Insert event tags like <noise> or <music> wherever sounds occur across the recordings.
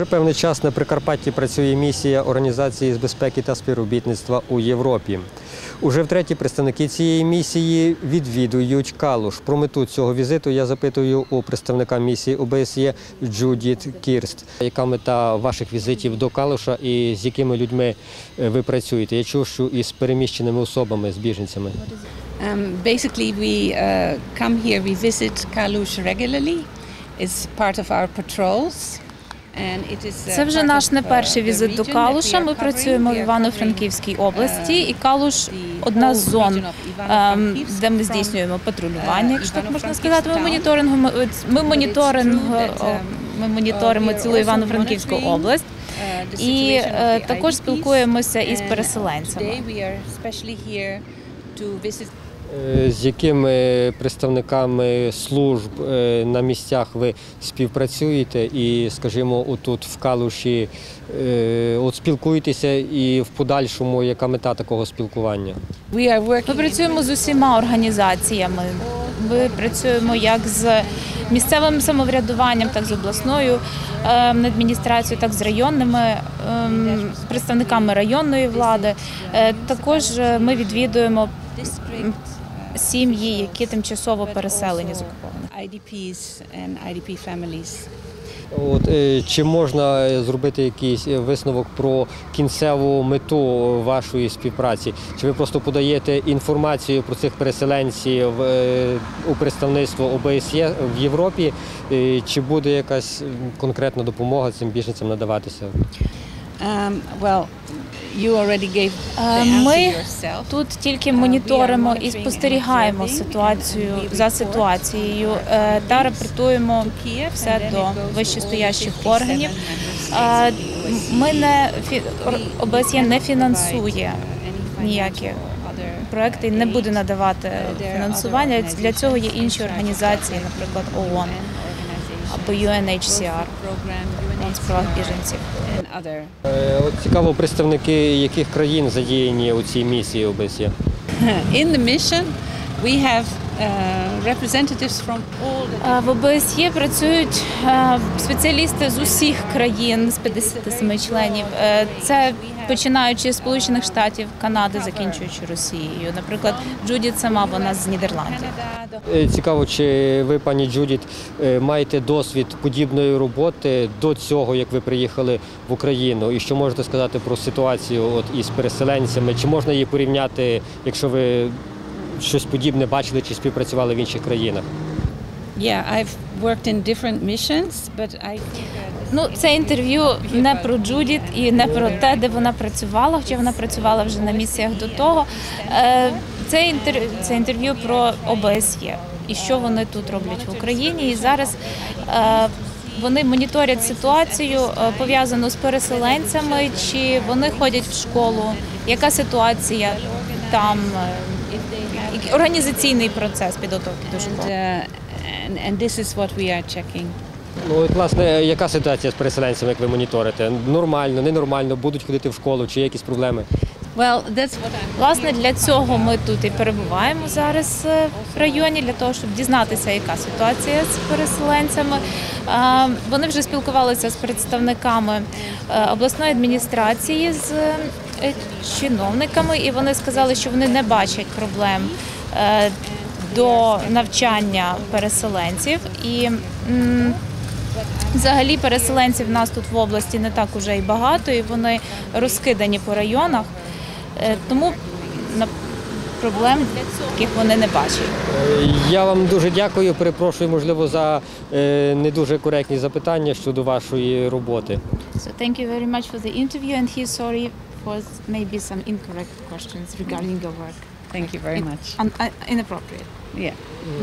Уже певний час на Прикарпатті працює місія Організації з безпеки та співробітництва у Європі. Уже втретє представники цієї місії відвідують Калуш. Про мету цього візиту я запитую у представника місії ОБСЄ Джудіт Кірст. Яка мета ваших візитів до Калуша і з якими людьми е, ви працюєте? Я чув, що із переміщеними особами, з біженцями. Um, basically, we uh, come here, we visit Kalush regularly. It's part of our patrols. Це вже наш не uh, перший візит до Калуша. Ми працюємо в Івано-Франківській області, uh, і Калуш одна з зон, ем, де ми здійснюємо патрулювання, uh, якщо так можна сказати. Ми town. моніторингу ми моніторинг true that, um, ми моніторимо цілу Івано-Франківську область. uh, І е, також спілкуємося із переселенцями. Е, З якими представниками служб е, на місцях ви співпрацюєте і, скажімо, отут в Калуші е, от спілкуєтеся і в подальшому яка мета такого спілкування? Ми працюємо з усіма організаціями. Ми працюємо як з місцевим самоврядуванням, так з обласною ем, адміністрацією, так з районними ем, представниками районної влади. Також ми відвідуємо сім'ї, які тимчасово переселені з окупованих. IDPs and От е, чи можна е, зробити якийсь е, висновок про кінцеву мету вашої співпраці? Чи ви просто подаєте інформацію про цих переселенців у представництво ОБСЄ в Європі? Чи буде якась конкретна допомога цим біженцям надаватися? Um, well, Е, Ми тут тільки Uh, моніторимо і спостерігаємо ситуацію за ситуацією е, та and все до вищестоящих 57 органів. Е. Ми не ОБСЄ не фінансує uh, ніякі проекти і не буде надавати фінансування. Для цього є інші організації, наприклад, ООН або UNHCR, Фонд справах біженців. Е, От цікаво, представники яких країн задіяні у цій місії ОБСЄ? <laughs> In the mission, we have uh, representatives from all the Е, В ОБСЄ працюють е, спеціалісти з усіх країн з 57 членів. Е, Це починаючи з Сполучених Штатів, Канади, закінчуючи Росією. Наприклад, Джудіт сама вона з Нідерландів. Е, Цікаво, чи ви, пані Джудіт, е, маєте досвід подібної роботи до цього, як ви приїхали в Україну? І що можете сказати про ситуацію от із переселенцями? Чи можна її порівняти, якщо ви щось подібне бачили чи співпрацювали в інших країнах? Ну, це інтерв'ю не про Джудіт і не про те, де вона працювала, хоча вона працювала вже на місіях до того. Е, Це інтерв'ю, це інтерв'ю про ОБСЄ і що вони тут роблять в Україні. І зараз е, вони моніторять ситуацію е, пов'язану з переселенцями, чи вони ходять в школу, яка ситуація там, організаційний процес підготовки до школи. And, and this is what we are checking. Ну, от, власне, яка ситуація з переселенцями, як ви моніторите? Нормально, ненормально, будуть ходити в школу, чи є якісь проблеми? Well, that's what I'm. Власне, для цього ми тут і перебуваємо зараз е, в районі, для того, щоб дізнатися, яка ситуація з переселенцями. Вони вже спілкувалися з представниками е, обласної адміністрації, з е, чиновниками, і вони сказали, що вони не бачать проблем до навчання переселенців. І Взагалі переселенців в нас тут в області не так уже і багато, і вони розкидані по районах. Е, Тому на проблем таких вони не бачать. Е, Я вам дуже дякую. Перепрошую, можливо, за е, не дуже коректні запитання щодо вашої роботи. So thank you very much for the interview and he's sorry for maybe some incorrect questions regarding your work. Thank you very much. Un- uh, inappropriate. Yeah.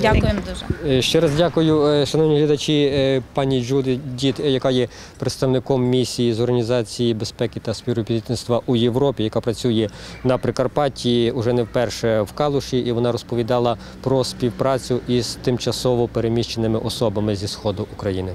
Дякуємо дуже. Е, Ще раз дякую, е, шановні глядачі, е, пані Джуди Дід, яка є представником місії з організації безпеки та співробітництва у Європі, яка працює на Прикарпатті уже не вперше в Калуші, і вона розповідала про співпрацю із тимчасово переміщеними особами зі сходу України.